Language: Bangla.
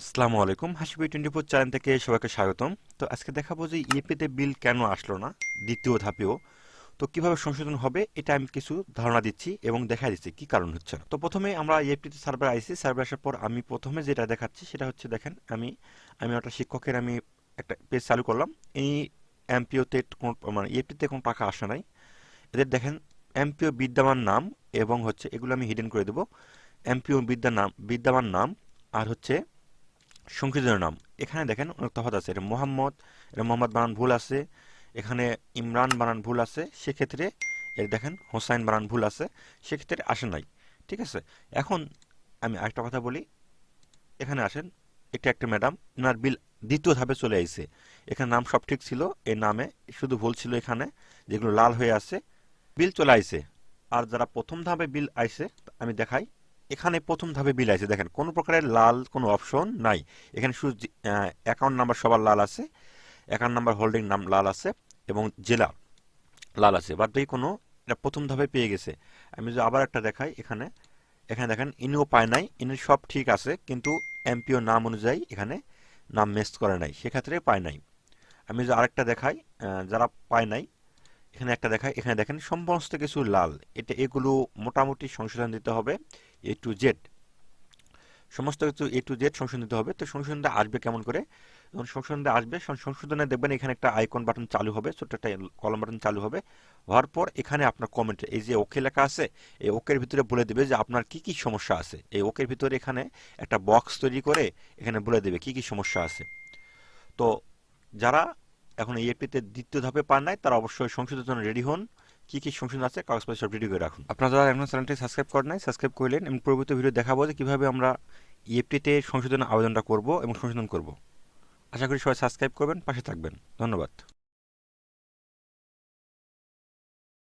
আসসালামু আলাইকুম। হাসিবি টোয়েন্টি ফোর চ্যানেল থেকে সবাইকে স্বাগতম। তো আজকে দেখাবো যে ইএপিতে বিল কেন আসলো না, দ্বিতীয় ধাপেও। তো কীভাবে সংশোধন হবে, এটা আমি কিছু ধারণা দিচ্ছি এবং দেখা দিচ্ছি কি কারণ হচ্ছে। তো প্রথমে আমরা ইএপিতে সার্ভার আইসি, সার্ভার আসার পর আমি প্রথমে যেটা দেখাচ্ছি সেটা হচ্ছে দেখেন, আমি আমি একটা শিক্ষকের আমি একটা পেজ চালু করলাম। এই এমপিওতে কোন মানে ইএপিতে কোনো টাকা আসে নাই। এদের দেখেন, এমপিও বিদ্যমান নাম এবং হচ্ছে এগুলো আমি হিডেন করে দেবো। এমপিও বিদ্যা নাম, বিদ্যমান নাম, আর হচ্ছে সংশোধনের নাম। এখানে দেখেন অনেক তফাৎ আছে। এটা মোহাম্মদ এটা মোহাম্মদ বানান ভুল আছে। এখানে ইমরান বানান ভুল আছে। সেক্ষেত্রে এর দেখেন হোসাইন বানান ভুল আছে। সেক্ষেত্রে আসে নাই। ঠিক আছে? এখন আমি আরেকটা কথা বলি। এখানে আসেন এটা একটা ম্যাডাম। ওনার বিল দ্বিতীয় ধাপে চলে আইছে। এখানে নাম সব ঠিক ছিল। এই নামে শুধু ভুল ছিল এখানে, যেগুলো লাল হয়ে আছে। বিল চলে আইছে। আর যারা প্রথম ধাপে বিল আইছে, আমি দেখাই। এখানে প্রথম ধাপে বিল আছে দেখেন, কোনো প্রকারের লাল কোনো অপশন নাই। এখানে শুধু অ্যাকাউন্ট নাম্বার সবার লাল আছে অ্যাকাউন্ট নাম্বার হোল্ডিং নাম লাল আছে এবং জেলা লাল আছে। বাদ বাকি কোনো, এটা প্রথম ধাপে পেয়ে গেছে। আমি যদি আবার একটা দেখাই এখানে এখানে দেখেন ইনিও পায় নাই ইনি সব ঠিক আছে, কিন্তু এমপিও নাম অনুযায়ী এখানে নাম মেস করে নাই, সেক্ষেত্রে পায় নাই। আমি যদি আরেকটা দেখাই যারা পায় নাই, এখানে একটা দেখাই, এখানে দেখেন, সমস্ত কিছু লাল। এটা এগুলো মোটামুটি সংশোধন দিতে হবে। এ টু জেড সমস্ত কিছু এ টু জেড সংশোধন দিতে হবে। তো সংশোধনটা আসবে কেমন করে? যখন সংশোধনটা আসবে সংশোধনে দেখবেন এখানে একটা আইকন বাটন চালু হবে, ছোট্ট একটা কলম বাটন চালু হবে। হওয়ার পর এখানে আপনার কমেন্ট এই যে ওকে লেখা আছে, এই ওকের ভিতরে বলে দেবে যে আপনার কি কি সমস্যা আছে। এই ওকের ভিতরে এখানে একটা বক্স তৈরি করে এখানে বলে দেবে কি কি সমস্যা আছে। তো যারা এখন ইএপিতে দ্বিতীয় ধাপে পান নাই, তারা অবশ্যই সংশোধনের জন্য রেডি হন। কি কী সমস্যা আছে কাগজপত্র সব রেডি করে রাখুন। আপনারা যারা এমন চ্যানেলটি সাবস্ক্রাইব করেন নাই সাবস্ক্রাইব করলেন এবং পরবর্তী ভিডিও দেখাবো যে কীভাবে আমরা ইএফটিতে সংশোধনের আবেদনটা করব এবং সংশোধন করব। আশা করি সবাই সাবস্ক্রাইব করবেন, পাশে থাকবেন। ধন্যবাদ।